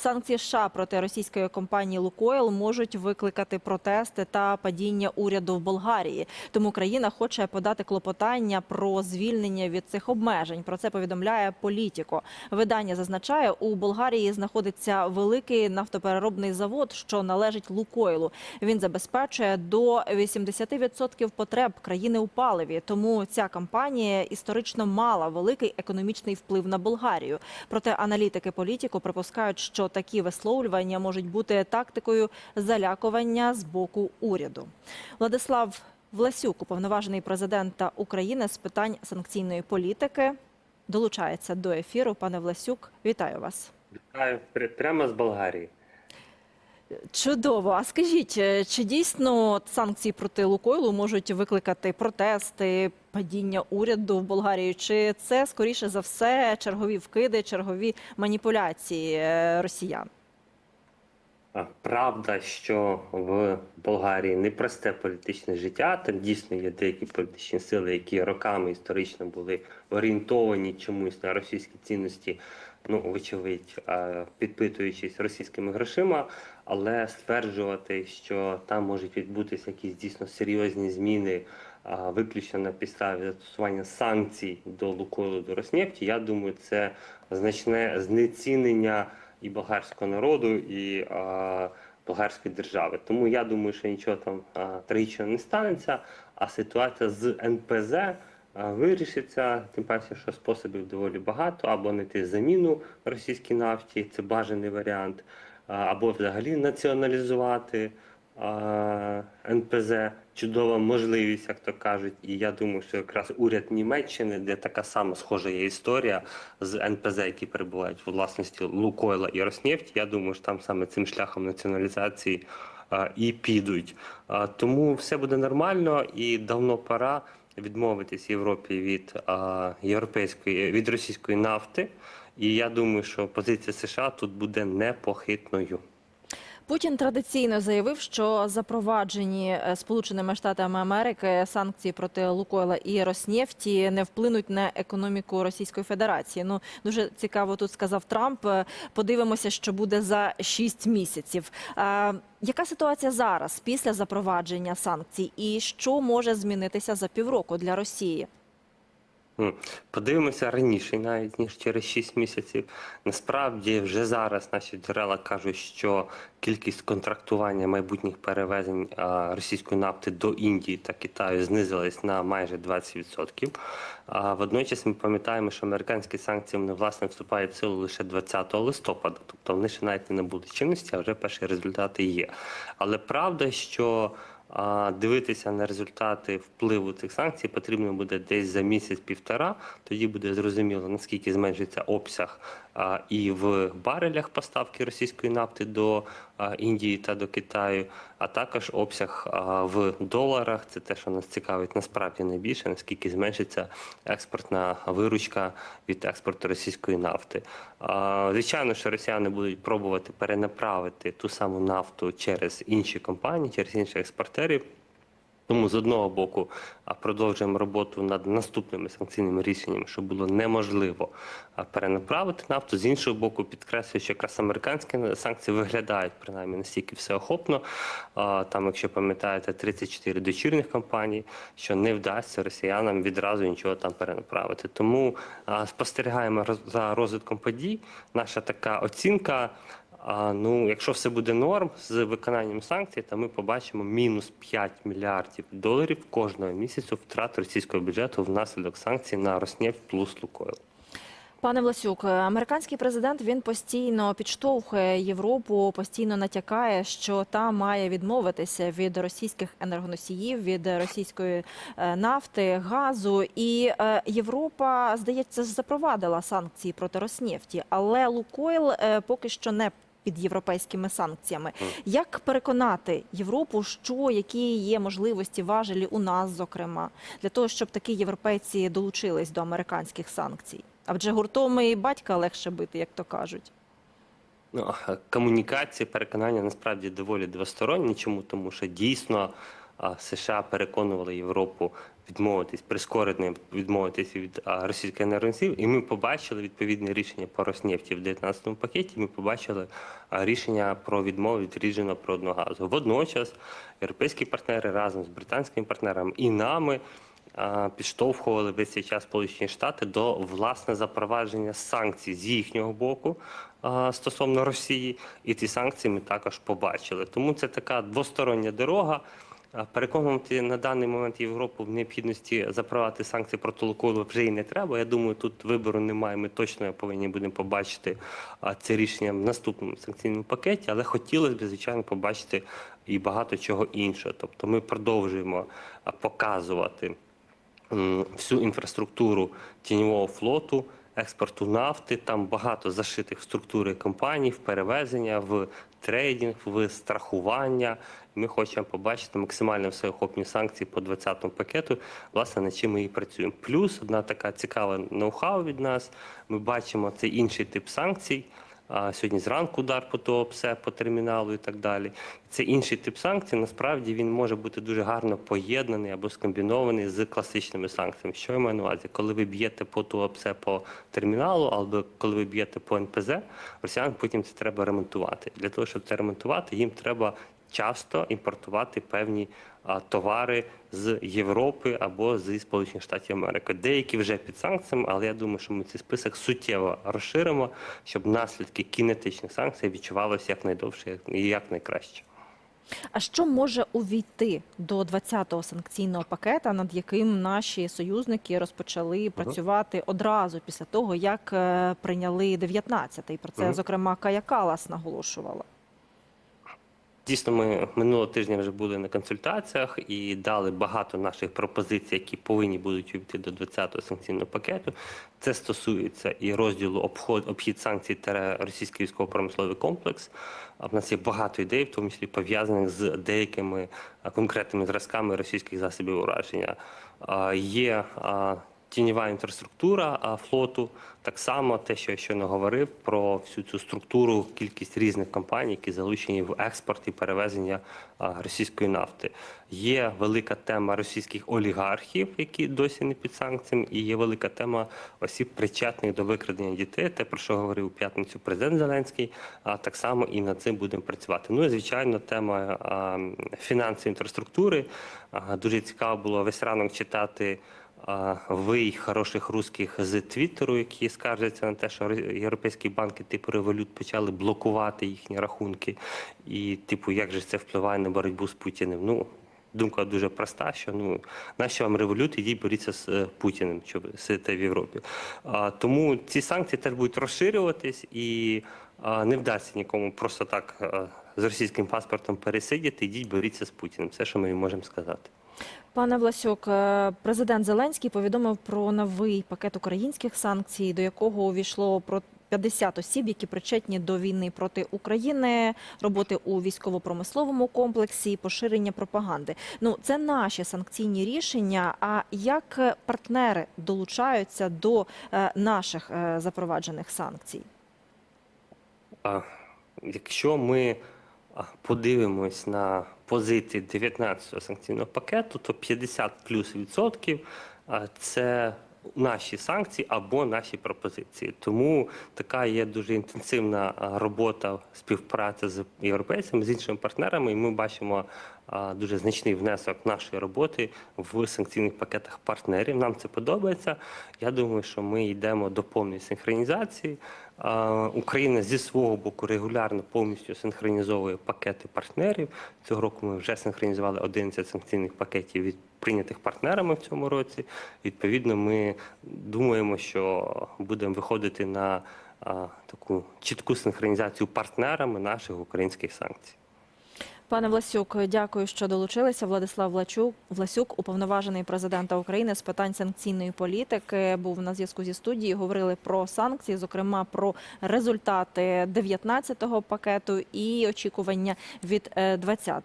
Санкції США проти російської компанії Лукойл можуть викликати протести та падіння уряду в Болгарії. Тому країна хоче подати клопотання про звільнення від цих обмежень. Про це повідомляє політіко. Видання зазначає, у Болгарії знаходиться великий нафтопереробний завод, що належить Лукойлу. Він забезпечує до 80% потреб країни у паливі. Тому ця компанія історично мала великий економічний вплив на Болгарію. Проте аналітики політику припускають, що такі висловлювання можуть бути тактикою залякування з боку уряду. Владислав Власюк, уповноважений президента України з питань санкційної політики, долучається до ефіру. Пане Власюк, вітаю вас. Вітаю Пр- прямо з Болгарії. Чудово. А скажіть, е, чи дійсно санкції проти Лукойлу можуть викликати протести, падіння уряду в Болгарії? Чи це скоріше за все чергові вкиди, чергові маніпуляції е, росіян? А, Правда, що в Болгарії непросте політичне життя. Там дійсно є деякі політичні сили, які роками історично були орієнтовані чомусь на російські цінності, ну вочевидь, підпитуючись російськими грошима, але стверджувати, що там можуть відбутися якісь дійсно серйозні зміни. Виключно на підставі застосування санкцій до Лукойлу до Роснефті, я думаю, це значне знецінення і болгарського народу, і а, болгарської держави. Тому я думаю, що нічого там а, трагічного не станеться, а ситуація з НПЗ а, вирішиться. Тим паче, що способів доволі багато, або знайти заміну російській нафті, це бажаний варіант, а, або взагалі націоналізувати. НПЗ чудова можливість, як то кажуть, і я думаю, що якраз уряд Німеччини, де така сама схожа є історія з НПЗ, які перебувають у власності Лукойла і Роснефть. Я думаю, що там саме цим шляхом націоналізації і підуть. Тому все буде нормально і давно пора відмовитись Європі від європейської від російської нафти. І я думаю, що позиція США тут буде непохитною. Путін традиційно заявив, що запроваджені е, Сполученими Штатами Америки санкції проти Лукойла і Роснефті не вплинуть на економіку Російської Федерації. Ну дуже цікаво тут сказав Трамп. Е, Подивимося, що буде за 6 місяців. А, яка ситуація зараз після запровадження санкцій, і що може змінитися за півроку для Росії? Подивимося раніше, навіть ніж через 6 місяців. Насправді, вже зараз наші джерела кажуть, що кількість контрактування майбутніх перевезень російської нафти до Індії та Китаю знизилась на майже 20%. А водночас ми пам'ятаємо, що американські санкції вони власне вступають в силу лише 20 листопада, тобто вони ще навіть не набули чинності, а вже перші результати є. Але правда, що а дивитися на результати впливу цих санкцій потрібно буде десь за місяць-півтора. Тоді буде зрозуміло наскільки зменшиться обсяг і в барелях поставки російської нафти до Індії та до Китаю, а також обсяг в доларах. Це те, що нас цікавить насправді найбільше, наскільки зменшиться експортна виручка від експорту російської нафти. Звичайно, що росіяни будуть пробувати перенаправити ту саму нафту через інші компанії, через інших експортерів. Тому з одного боку продовжуємо роботу над наступними санкційними рішеннями, щоб було неможливо перенаправити нафту. З іншого боку, підкреслюю, що якраз американські санкції виглядають принаймні настільки всеохопно. Там, якщо пам'ятаєте, 34 дочірних компаній, що не вдасться росіянам відразу нічого там перенаправити. Тому спостерігаємо за розвитком подій. Наша така оцінка. А, ну, якщо все буде норм з виконанням санкцій, то ми побачимо мінус 5 мільярдів доларів кожного місяцю втрат російського бюджету внаслідок санкцій на Роснефть плюс Лукойл. Пане Власюк, американський президент він постійно підштовхує Європу, постійно натякає, що та має відмовитися від російських енергоносіїв, від російської е, нафти, газу. І е, Європа, здається, запровадила санкції проти Роснефті, але Лукойл е, поки що не під європейськими санкціями. Як переконати Європу, що які є можливості важелі у нас, зокрема, для того, щоб такі європейці долучились до американських санкцій? Адже гуртом і батька легше бити, як то кажуть. Ну, а комунікація, переконання насправді доволі двосторонні. Чому? Тому що дійсно США переконували Європу відмовитись, прискорено відмовитись від російських енергоносіїв, і ми побачили відповідне рішення по Роснефті в 19-му пакеті. Ми побачили рішення про відмову від рідженого природного газу. Водночас європейські партнери разом з британськими партнерами і нами підштовхували весь цей час Сполучені Штати до власне запровадження санкцій з їхнього боку стосовно Росії, і ці санкції ми також побачили. Тому це така двостороння дорога. Переконувати на даний момент Європу в необхідності запровадити санкції проти Лукойлу вже і не треба. Я думаю, тут вибору немає. Ми точно повинні будемо побачити це рішення в наступному санкційному пакеті, але хотілося б, звичайно, побачити і багато чого іншого. Тобто ми продовжуємо показувати всю інфраструктуру тіньового флоту, експорту нафти. Там багато зашитих в структури компаній, в перевезення, в трейдинг, в страхування. Ми хочемо побачити максимально всеохопні санкції по 20-му пакету, власне, над чим ми і працюємо. Плюс одна така цікава ноу-хау від нас. Ми бачимо цей інший тип санкцій. Сьогодні зранку удар по ТОПСЕ, по терміналу і так далі. Це інший тип санкцій. Насправді він може бути дуже гарно поєднаний або скомбінований з класичними санкціями. Що я маю на увазі? Коли ви б'єте по ТОПСЕ по терміналу, або коли ви б'єте по НПЗ, росіян потім це треба ремонтувати. Для того, щоб це ремонтувати, їм треба часто імпортувати певні а, товари з Європи або зі Сполучених Штатів Америки. Деякі вже під санкціями, але я думаю, що ми цей список суттєво розширимо, щоб наслідки кінетичних санкцій відчувалися якнайдовше і якнайкраще. А що може увійти до 20-го санкційного пакета, над яким наші союзники розпочали працювати одразу після того, як е, прийняли 19-й? Про це, Мгм. зокрема, Кая Калас наголошувала. Дійсно, ми минулого тижня вже були на консультаціях і дали багато наших пропозицій, які повинні будуть увійти до 20-го санкційного пакету. Це стосується і розділу обход, обхід санкцій та російський військово-промисловий комплекс. В нас є багато ідей, в тому числі пов'язаних з деякими конкретними зразками російських засобів ураження. Є тіньова інфраструктура флоту. Так само те, що я щойно говорив про всю цю структуру, кількість різних компаній, які залучені в експорт і перевезення російської нафти. Є велика тема російських олігархів, які досі не під санкціями, і є велика тема осіб, причетних до викрадення дітей. Те, про що говорив у п'ятницю президент Зеленський. А так само і над цим будемо працювати. Ну і звичайно, тема фінансової інфраструктури. Дуже цікаво було весь ранок читати вий хороших русських з Твіттеру, які скаржаться на те, що європейські банки типу револют почали блокувати їхні рахунки. І, типу, як же це впливає на боротьбу з Путіним? Ну, думка дуже проста, що ну нащо вам револют, ідіть боріться з е, Путіним, що ви сидите в Європі. А, тому ці санкції теж будуть розширюватись і а, не вдасться нікому просто так а, з російським паспортом пересидіти, ідіть боріться з Путіним. Все, що ми можемо сказати. Пане Власюк, е, президент Зеленський повідомив про новий пакет українських санкцій, до якого увійшло про 50 осіб, які причетні до війни проти України, роботи у військово-промисловому комплексі, поширення пропаганди. Ну це наші санкційні рішення. А як партнери долучаються до е, наших е, запроваджених санкцій? Якщо ми подивимось на позиції 19-го санкційного пакету, то 50 плюс відсотків це наші санкції або наші пропозиції. Тому така є дуже інтенсивна робота співпраця з європейцями, з іншими партнерами, і ми бачимо дуже значний внесок нашої роботи в санкційних пакетах партнерів. Нам це подобається. Я думаю, що ми йдемо до повної синхронізації. Україна зі свого боку регулярно повністю синхронізовує пакети партнерів. Цього року ми вже синхронізували 11 санкційних пакетів від прийнятих партнерами в цьому році. Відповідно, ми думаємо, що будемо виходити на таку чітку синхронізацію партнерами наших українських санкцій. Пане Власюк, дякую, що долучилися. Владислав Влачук, Власюк, уповноважений президента України з питань санкційної політики, був на зв'язку зі студією. Говорили про санкції, зокрема про результати 19-го пакету і очікування від е, 20-го.